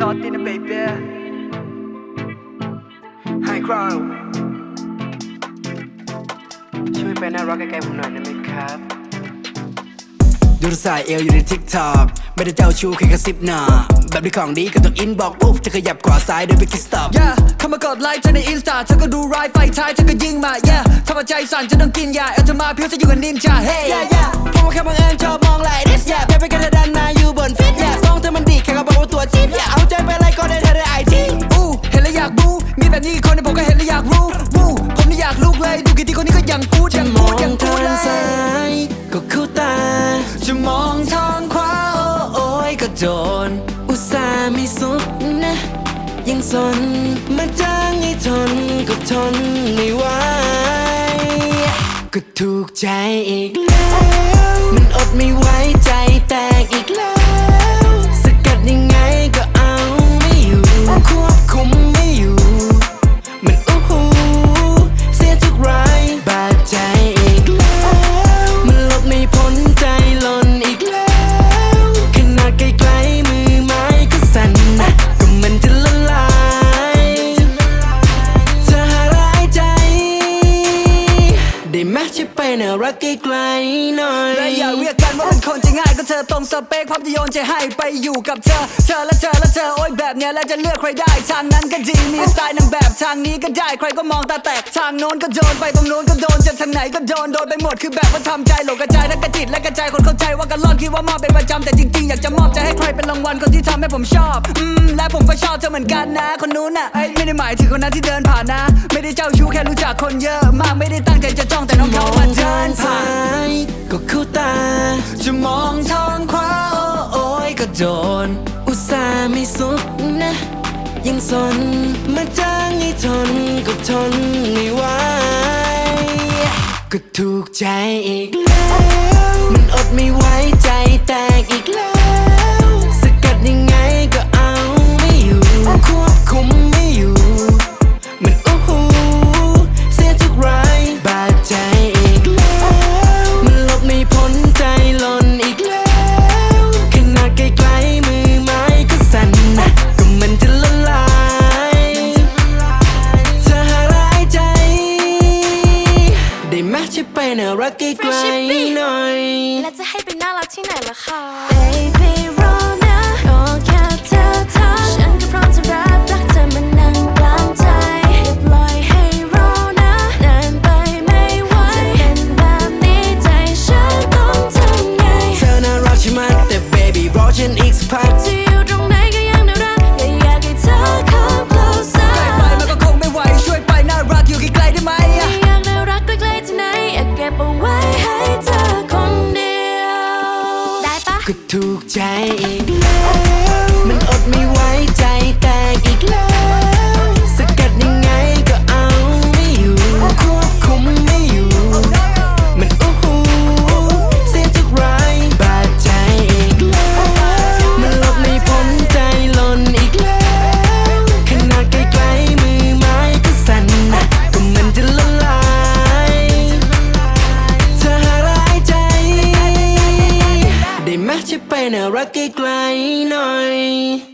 Not in a baby High crowd ช่วยไปน่ารักใกล้ๆผมหน่อยได้ไหมครับ ดูสายเอวอยู่ในทิกตอก ไม่ได้เจ้าชู้แค่กระซิบหน้าแบบที่ของดีก็ต้องอินบอกปุ๊บจะขยับขวาซ้ายโดยไปคิดสต็อป yeah เข้ามากดไลค์เธอในอินสตาเธอก็ดูรายไฟท้ายเธอก็ยิงมา yeah ถ้าว่าใจสั่นจะต้องกินยาเอาเธอมาเพียวจะอยู่กับนินจา hey yeah yeah เพราะว่าแค่บังเอิญชอบมองไลค์ this yeah ไปไปกันเธอดันนาอยู่บนฟิต yeah ซองเธอมันดีแค่เขาบอกว่าตัวจี๊ด yeah เอาใจไปไล่ก็ได้เธอได้ไอทีอู้เห็นแล้วอยากบูมีแบบนี้อีกคนในผมก็เห็นแล้วอยากรู้วู้ผมนี่อยากลุกเลยดูกี่ทีคนนี้ก็ยังกูดยังม ยังสน มาจ้างให้ทนก็ทนไม่ไหวก็ถูกใจอีกแล้ว มันอดไม่ไหวใจแตกอีกแล้ว รักไกลๆหน่อยและอย่าเรียกกันว่าเป็นคนจะง่ายก็เธอตรงสเปคพร้อมจะโยนใจให้ไปอยู่กับเธอ เธอและเธอและเธอโอ้ยแบบเนี้ยแล้วจะเลือกใครได้ ทางนั้นก็ดีมีสไตล์นางแบบทางนี้ก็ได้ใครก็มองตาแตก ทางโน้นก็โดนไปตรงโน้นก็โดนจะทางไหนก็โดนโดนไปหมดคือแบบว่าทำใจหลงกระจายและกระจิตและกระจายคนเข้าใจ ว่ากันล่อนคิดว่ามอบเป็นประจำแต่จริงๆ อยากจะมอบใจให้ใครเป็นรางวัลคนที่ทำให้ผมชอบอืมและผมก็ชอบเธอเหมือนกันนะ คนนู้นน่ะเอ้ยไม่ได้หมายถึงคนนั้นที่เดินผ่านนะ ไม่ได้เจ้าชู้แค่รู้จักคนเยอะมากไม่ได้ตั้งใจจะจ้องแต่น้องเขามาเดินผ่านก็เข้าตา จะมองทางขวาโอ้โอ้ยก็โดน อุตส่าห์ไม่สุขนะ ยังสนมาจ้างให้ทนก็ทนไม่ไหวก็ถูกใจอีกแล้วมันอดไม่ น่ารักไกลๆหน่อยแล้วจะให้ไปน่ารักที่ไหนล่ะคะ Baby รอนะขอแค่เธอทักฉันก็พร้อมจะรับรักเธอมานั่งกลางใจอย่าปล่อยให้รอนะนานไปไม่ไหวจะเป็นแบบนี้ใจฉันต้องทำไง เธอน่ารักใช่ไหมแต่ baby รอฉันอีกสักพัก ก็ถูกใจอีกแล้ว มันอดไม่ไว้ใจแตกอีกแล้ว ได้ไ